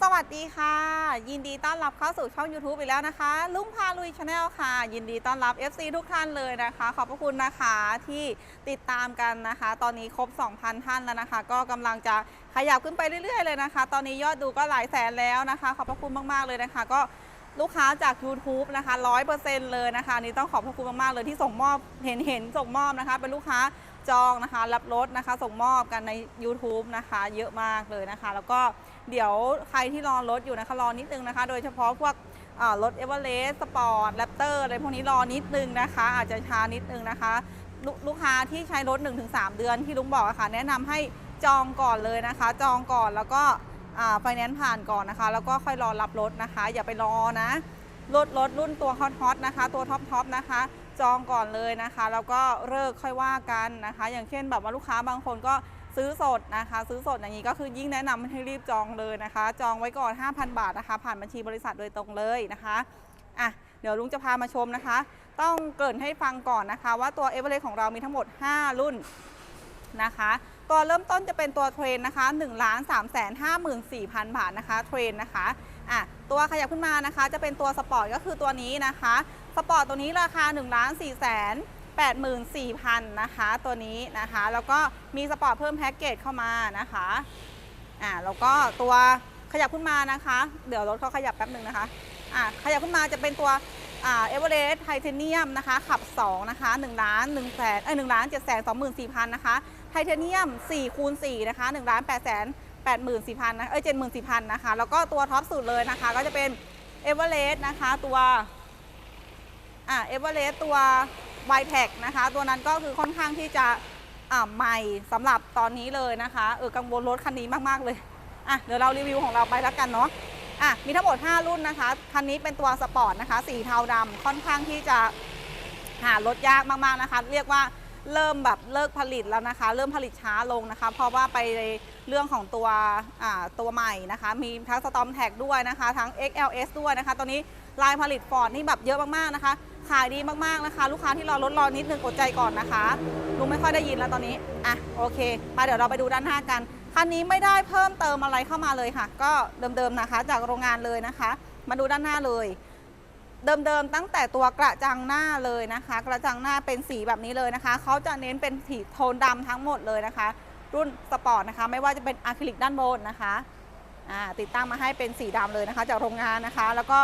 สวัสดีค่ะ ยินดีต้อนรับเข้าสู่ช่อง YouTube อีกแล้วนะคะ ลุงพาลุยชาแนลค่ะ ยินดีต้อนรับ FC ทุกท่านเลยนะคะ ขอบพระคุณนะคะที่ติดตามกันนะคะ ตอนนี้ครบ 2,000 ท่านแล้วนะคะ ก็กำลังจะขยับขึ้นไปเรื่อยๆเลยนะคะ ตอนนี้ยอดดูก็หลายแสนแล้วนะคะ ขอบพระคุณมากๆเลยนะคะ ก็ลูกค้าจาก YouTube นะคะ 100%เลยนะคะนี่ต้องขอบพระคุณมากๆเลยที่ส่งมอบเห็นเห็นส่งมอบนะคะ เป็นลูกค้า จองนะคะ รับรถนะคะ ส่งมอบกันใน YouTube นะคะ เยอะมากเลยนะคะ แล้วก็เดี๋ยวใครที่รอรถอยู่นะคะรอนิดนึงนะคะ โดยเฉพาะพวกรถเอเวอเรสต์สปอร์ตแรปเตอร์อะไรพวกนี้รอนิดนึงนะคะ อาจจะช้านิดนึงนะคะลลูกค้าที่ใช้รถ 1-3 เดือนที่ลุงบอกะค่ะแนะนำให้จองก่อนเลยนะคะ จองก่อนแล้วก็ไฟแนนซ์ผ่านก่อนนะคะ แล้วก็ค่อยรอรับรถนะคะ อย่าไปรอนะรถรถรุ่นตัวฮอตฮอตนะคะ ตัวท็อปท็อปนะคะ จองก่อนเลยนะคะ แล้วก็เลิกค่อยว่ากันนะคะ อย่างเช่นแบบว่าลูกค้าบางคนก็ซื้อสดนะคะ ซื้อสดอย่างนี้ก็คือยิ่งแนะนำให้รีบจองเลยนะคะ จองไว้ก่อน 5,000 บาทนะคะ ผ่านบัญชีบริษัทโดยตรงเลยนะคะอะเดี๋ยวลุงจะพามาชมนะคะ ต้องเกริ่นให้ฟังก่อนนะคะ ว่าตัวเอเวอเรสต์ของเรามีทั้งหมด 5 รุ่นนะคะตัวเริ่มต้นจะเป็นตัวเทรนนะคะ1 3 5 4 0 0 0 บาทนะคะเทรนนะคะอะตัวขยับขึ้นมานะคะ จะเป็นตัวสปอร์ตก็คือตัวนี้นะคะ สปอร์ตตัวนี้ราคา1 4 0 0 0 0 84,000นะคะตัวนี้นะคะ แล้วก็มีสปอร์ตเพิ่มแพ็กเกจเข้ามานะคะอ่าแล้วก็ตัวขยับขึ้นมานะคะ เดี๋ยวรถเขาขยับแป๊บหนึ่งนะคะอ่าขยับขึ้นมาจะเป็นตัวอ่าเอเวอเรสต์ไทเทเนียมนะคะ ขับ 2 นะคะ1ล้าน1แสนเอ้ย1ล้าน7แสน24,000นะคะไทเทเนียม4คูณ4นะคะ1ล้าน8แสน84,000นะเอ้ย74,000นะคะแล้วก็ตัวท็อปสุดเลยนะคะ ก็จะเป็นเอเวอเรสต์นะคะตัว อ่าเอเวอเรสต์ตัว y t e c นะคะ ตัวนั้นก็คือค่อนข้างที่จะอ่าใหม่สำหรับตอนนี้เลยนะคะเออกังวลรถคันนี้มาก ๆ เลยอะเดี๋ยวเรารีวิวของเราไปแล้วกันเนาะอะมีทั้งหมด 5 รุ่นนะคะ คันนี้เป็นตัวสปอร์ตนะคะ สีเทาดำค่อนข้างที่จะหารถยากมากๆนะคะ เรียกว่าเริ่มแบบเลิกผลิตแล้วนะคะ เริ่มผลิตช้าลงนะคะ เพราะว่าไปเรื่องของตัวตัวใหม่นะคะ มีทั้งสตอมแท็กด้วยนะคะ ทั้ง XLS ด้วยนะคะตัวนี้ลายผลิตฟอร์ดนี่แบบเยอะมากๆนะคะ ขายดีมากๆนะคะ ลูกค้าที่รอรถรอนิดนึงอดใจก่อนนะคะลุงไม่ค่อยได้ยินแล้วตอนนี้อะโอเคมาเดี๋ยวเราไปดูด้านหน้ากันคันนี้ไม่ได้เพิ่มเติมอะไรเข้ามาเลยค่ะ ก็เดิมๆนะคะ จากโรงงานเลยนะคะ มาดูด้านหน้าเลย เดิมๆตั้งแต่ตัวกระจังหน้าเลยนะคะ กระจังหน้าเป็นสีแบบนี้เลยนะคะเขาจะเน้นเป็นสีโทนดำทั้งหมดเลยนะคะ รุ่นสปอร์ตนะคะ ไม่ว่าจะเป็นอะคริลิกด้านบนนะคะติดตั้งมาให้เป็นสีดำเลยนะคะ จากโรงงานนะคะ แล้วก็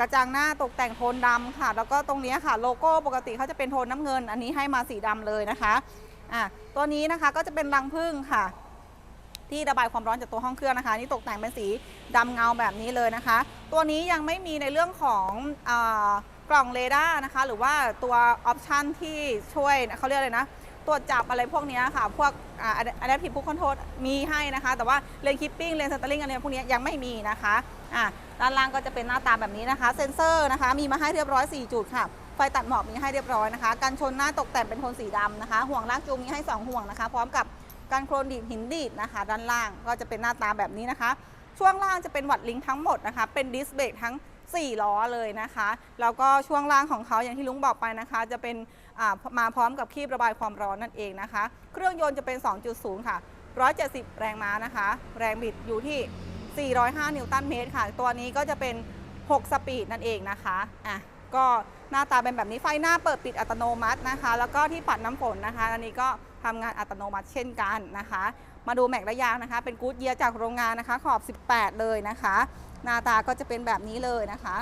กระจังหน้าตกแต่งโทนดำค่ะ แล้วก็ตรงนี้ค่ะโลโก้ปกติเขาจะเป็นโทนน้ำเงิน อันนี้ให้มาสีดำเลยนะคะอ่าตัวนี้นะคะก็จะเป็นรังผึ้งค่ะ ที่ระบายความร้อนจากตัวห้องเครื่องนะคะนี่ตกแต่งเป็นสีดำเงาแบบนี้เลยนะคะ ตัวนี้ยังไม่มีในเรื่องของอกล่องเรดาร์นะคะ หรือว่าตัวออปชันที่ช่วยเขาเรียกอะไรนะ ตรวจจับอะไรพวกนี้ค่ะ พวกอะแดปทีฟพุกคอนโทรลมีให้นะคะ แต่ว่าเลนคิปปิ้งเลนสเตอร์ลิงอะไรพวกนี้ยังไม่มีนะคะอ่าด้านล่างก็จะเป็นหน้าตาแบบนี้นะคะ เซ็นเซอร์นะคะ มีมาให้เรียบร้อย 4 จุดค่ะ ไฟตัดหมอกมีให้เรียบร้อยนะคะ กันชนหน้าตกแต่งเป็นโทนสีดำนะคะ ห่วงลากจูงมีให้ 2 ห่วงนะคะ พร้อมกับการโครนดีดหินดีดนะคะ ด้านล่างก็จะเป็นหน้าตาแบบนี้นะคะ ช่วงล่างจะเป็นวัดลิงทั้งหมดนะคะ เป็นดิสเบรกทั้ง 4 ล้อเลยนะคะ แล้วก็ช่วงล่างของเขาอย่างที่ลุงบอกไปนะคะ จะเป็น มาพร้อมกับคีบระบายความร้อนนั่นเองนะคะ เครื่องยนต์จะเป็น 2.0 ค่ะ 170 แรงม้านะคะ แรงบิดอยู่ที่ 405 นิวตันเมตรค่ะ ตัวนี้ก็จะเป็น 6 สปีดนั่นเองนะคะอะก็หน้าตาเป็นแบบนี้ไฟหน้าเปิดปิดอัตโนมัตินะคะ แล้วก็ที่ปัดน้ำฝนนะคะ อันนี้ก็ทำงานอัตโนมัติเช่นกันนะคะ มาดูแม็กระยางนะคะ เป็นกู๊ดเยียจากโรงงานนะคะ ขอบ 18 เลยนะคะ หน้าตาก็จะเป็นแบบนี้เลยนะคะ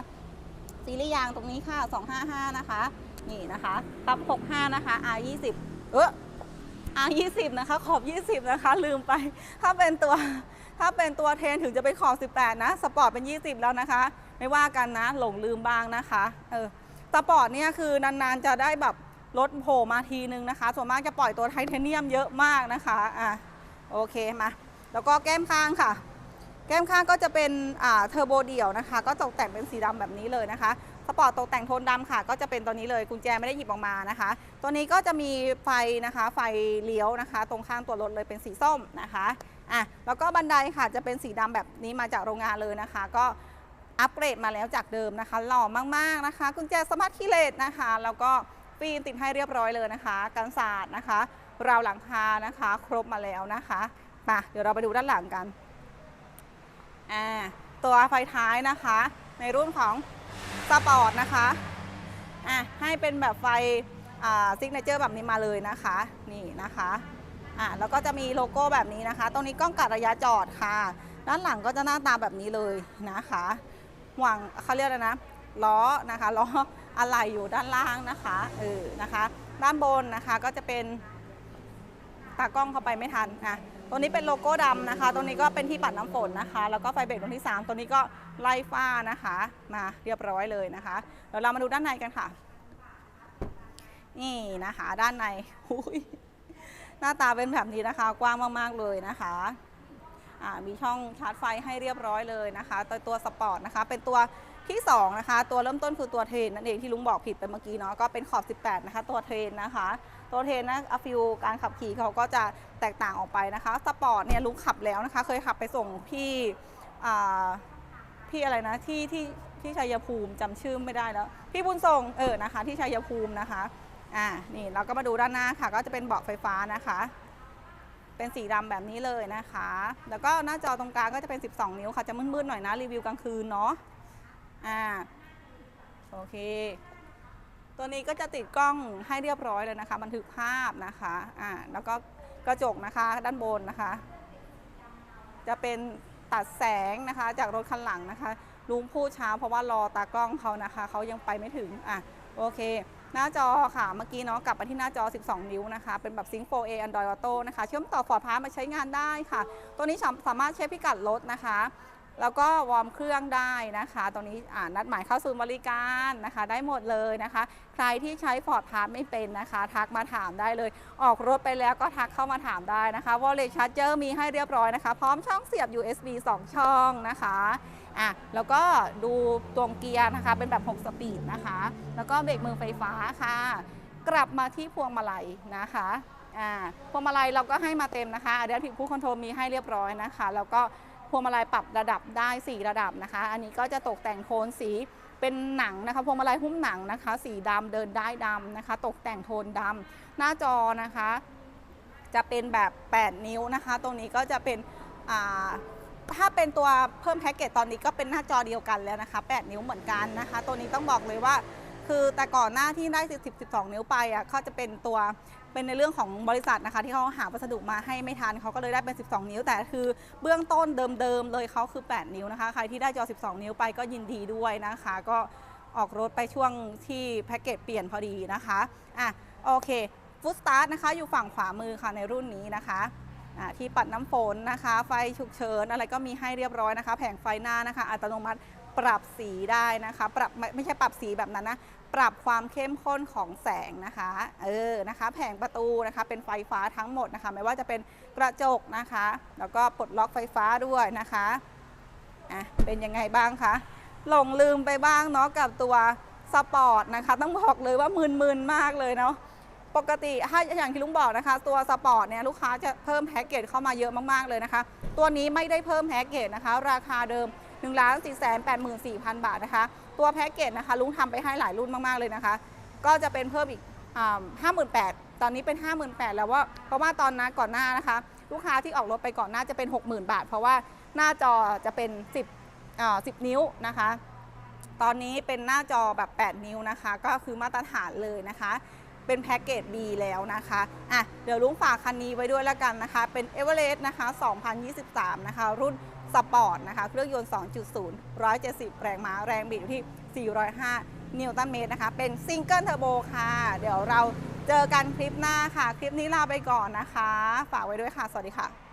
ซีรีส์ยางตรงนี้ค่ะ 255 นะคะ นี่นะคะตับ65 นะคะ R20 เออ R20 นะคะ ขอบ 20 นะคะ ลืมไป ถ้าเป็นตัว ถ้าเป็นตัวเทนถึงจะเป็นขอบ 18 นะ สปอร์ตเป็น 20 แล้วนะคะ ไม่ว่ากันนะ หลงลืมบ้างนะคะ เออ สปอร์ตเนี่ยคือนานๆจะได้แบบรถโผล่มาทีนึงนะคะ ส่วนมากจะปล่อยตัวไทเทเนียมเยอะมากนะคะ อะ โอเค มา แล้วก็แก้มข้างค่ะ แก้มข้างก็จะเป็นเทอร์โบเดี่ยวนะคะ ก็ตกแต่งเป็นสีดำแบบนี้เลยนะคะสปอร์ตตกแต่งโทนดำค่ะ ก็จะเป็นตัวนี้เลยกุญแจไม่ได้หยิบออกมานะคะ ตัวนี้ก็จะมีไฟนะคะ ไฟเลี้ยวนะคะ ตรงข้างตัวรถเลยเป็นสีส้มนะคะอะแล้วก็บันไดค่ะจะเป็นสีดำแบบนี้มาจากโรงงานเลยนะคะ ก็อัปเกรดมาแล้วจากเดิมนะคะ หล่อมากๆนะคะ กุญแจสมาร์ทคีเลสนะคะ แล้วก็ฟิล์มติดให้เรียบร้อยเลยนะคะกันศาสตร์นะคะราวหลังคานะคะ ครบมาแล้วนะคะมาเดี๋ยวเราไปดูด้านหลังกัน อ่าตัวไฟท้ายนะคะ ในรุ่นของสปอร์ตนะคะอะให้เป็นแบบไฟซิกเนเจอร์แบบนี้มาเลยนะคะนี่นะคะอะแล้วก็จะมีโลโก้แบบนี้นะคะ ตรงนี้กล้องกัดระยะจอดค่ะ ด้านหลังก็จะหน้าตาแบบนี้เลยนะคะหวังเขาเรียกอะไรนะล้อนะคะล้ออะไหล่อยู่ด้านล่างนะคะเออนะคะ ด้านบนนะคะก็จะเป็นตากล้องเข้าไปไม่ทันอะ ตัวนี้เป็นโลโก้ดำนะคะ ตัวนี้ก็เป็นที่ปัดน้ำฝนนะคะ แล้วก็ไฟเบรกตัวที่ 3 ตัวนี้ก็ไล่ฝ้านะคะ มาเรียบร้อยเลยนะคะ เดี๋ยวเรามาดูด้านในกันค่ะ นี่นะคะ ด้านในหุยหน้าตาเป็นแบบนี้นะคะ กว้างมากๆเลยนะคะมีช่องชาร์จไฟให้เรียบร้อยเลยนะคะตัวตัวสปอร์ตนะคะ เป็นตัวที่สองนะคะ ตัวเริ่มต้นคือตัวเทรนนั่นเองที่ลุงบอกผิดไปเมื่อกี้เนาะก็เป็นขอบ 18 นะคะ ตัวเทรนนะคะ ตัวเทนนะอะฟิลการขับขี่เขาก็จะแตกต่างออกไปนะคะสปอร์ตเนี่ยลุงขับแล้วนะคะ เคยขับไปส่งพี่พี่อะไรนะที่ที่ที่ชัยภูมิจำชื่อไม่ได้แล้ว พี่บุญส่งเออนะคะ ที่ชัยภูมินะคะอ่านี่เราก็มาดูด้านหน้าค่ะ ก็จะเป็นเบาะไฟฟ้านะคะ เป็นสีดำแบบนี้เลยนะคะ แล้วก็หน้าจอตรงกลางก็จะเป็น 12 นิ้วค่ะจะมืดๆหน่อยนะรีวิวกลางคืนเนาะอ่าโอเค ตัวนี้ก็จะติดกล้องให้เรียบร้อยเลยนะคะ บันทึกภาพนะคะอ่าแล้วก็กระจกนะคะด้านบนนะคะ จะเป็นตัดแสงนะคะ จากรถคันหลังนะคะลุงพูดช้าเพราะว่ารอตากล้องเขานะคะเขายังไปไม่ถึงอะโอเค หน้าจอค่ะเมื่อกี้เนาะกลับมาที่หน้าจอ 12 นิ้วนะคะ เป็นแบบ Sync 4A Android Auto นะคะ เชื่อมต่อฟอร์ดพามาใช้งานได้ค่ะ ตัวนี้สามารถเช็คพิกัดรถนะคะ แล้วก็วอร์มเครื่องได้นะคะ ตรงนี้นัดหมายเข้าศูนย์บริการนะคะ ได้หมดเลยนะคะ ใครที่ใช้ Ford p a s s ไม่เป็นนะคะ ทักมาถามได้เลย ออกรถไปแล้วก็ทักเข้ามาถามได้นะคะ Wallet Charger มีให้เรียบร้อยนะคะ พร้อมช่องเสียบ USB 2 ช่องนะคะอะแล้วก็ดูตวงเกียร์นะคะ เป็นแบบ 6 สปีดนะคะ แล้วก็เบรกมือไฟฟ้าค่ะ กลับมาที่พวงมาลัยนะคะอ่าพวงมาลัยเราก็ให้มาเต็มนะคะเดี๋ยวผิผู้คอนโทรลมีให้เรียบร้อยนะคะ แล้วก็ พวงมาลัยปรับระดับได้ 4 ระดับนะคะ อันนี้ก็จะตกแต่งโทนสีเป็นหนังนะคะพวงมาลัยหุ้มหนังนะคะ สีดำเดินได้ดำนะคะ ตกแต่งโทนดำหน้าจอนะคะ จะเป็นแบบ 8 นิ้วนะคะ ตรงนี้ก็จะเป็นถ้าเป็นตัวเพิ่มแพ็กเกจตอนนี้ก็เป็นหน้าจอเดียวกันแล้วนะคะ 8 นิ้วเหมือนกันนะคะ ตัวนี้ต้องบอกเลยว่าคือแต่ก่อนหน้าที่ได้ 10 12 นิ้วไปอะเขาจะเป็นตัว เป็นในเรื่องของบริษัทนะคะ ที่เขาหาวัสดุมาให้ไม่ทันเขาก็เลยได้เป็น 12 นิ้ว แต่คือเบื้องต้นเดิมๆเลยเขาคือ 8 นิ้วนะคะ ใครที่ได้จอ 12 นิ้วไปก็ยินดีด้วยนะคะ ก็ออกรถไปช่วงที่แพ็กเกจเปลี่ยนพอดีนะคะอะโอเคฟุตสตาร์ทนะคะอยู่ฝั่งขวามือค่ะในรุ่นนี้นะคะอะที่ปัดน้ำฝนนะคะ ไฟฉุกเฉินอะไรก็มีให้เรียบร้อยนะคะ แผงไฟหน้านะคะ อัตโนมัติปรับสีได้นะคะ ปรับไม่ไม่ใช่ปรับสีแบบนั้นนะ ปรับความเข้มข้นของแสงนะคะ เออ นะคะ แผงประตูนะคะ เป็นไฟฟ้าทั้งหมดนะคะ ไม่ว่าจะเป็นกระจกนะคะ แล้วก็ปลดล็อกไฟฟ้าด้วยนะคะ อะ เป็นยังไงบ้างคะ หลงลืมไปบ้างเนาะกับตัวสปอร์ตนะคะ ต้องบอกเลยว่ามึนๆมากเลยเนาะ ปกติถ้าอย่างที่ลุงบอกนะคะ ตัวสปอร์ตเนี่ยลูกค้าจะเพิ่มแพ็กเกจเข้ามาเยอะมากๆเลยนะคะ ตัวนี้ไม่ได้เพิ่มแพ็กเกจนะคะ ราคาเดิม1 4 8 4 0 0 0 บาทนะคะ ตัวแพ็กเกจนะคะลุงทำไปให้หลายรุ่นมากๆเลยนะคะ ก็จะเป็นเพิ่มอีกห้าหมื่นแปดตอนนี้เป็น 5 8 0 0 0แล้วว่าเพราะว่าตอนนั้นก่อนหน้านะคะ ลูกค้าที่ออกรถไปก่อนหน้าจะเป็น 60,000 บาท เพราะว่าหน้าจอจะเป็น 10อ่า10 นิ้วนะคะ ตอนนี้เป็นหน้าจอแบบ 8 นิ้วนะคะ ก็คือมาตรฐานเลยนะคะ เป็นแพ็กเกจ B แล้วนะคะอะเดี๋ยวลุงฝากคันนี้ไว้ด้วยแล้วกันนะคะ เป็น e v e r e s t นะคะ 2023 นะคะ รุ่น สปอร์ตนะคะ เครื่องยนต์ 2.0 170 แรงม้า แรงบิดอยู่ที่ 405 นิวตันเมตรนะคะ เป็นซิงเกิลเทอร์โบค่ะ เดี๋ยวเราเจอกันคลิปหน้าค่ะ คลิปนี้ลาไปก่อนนะคะ ฝากไว้ด้วยค่ะ สวัสดีค่ะ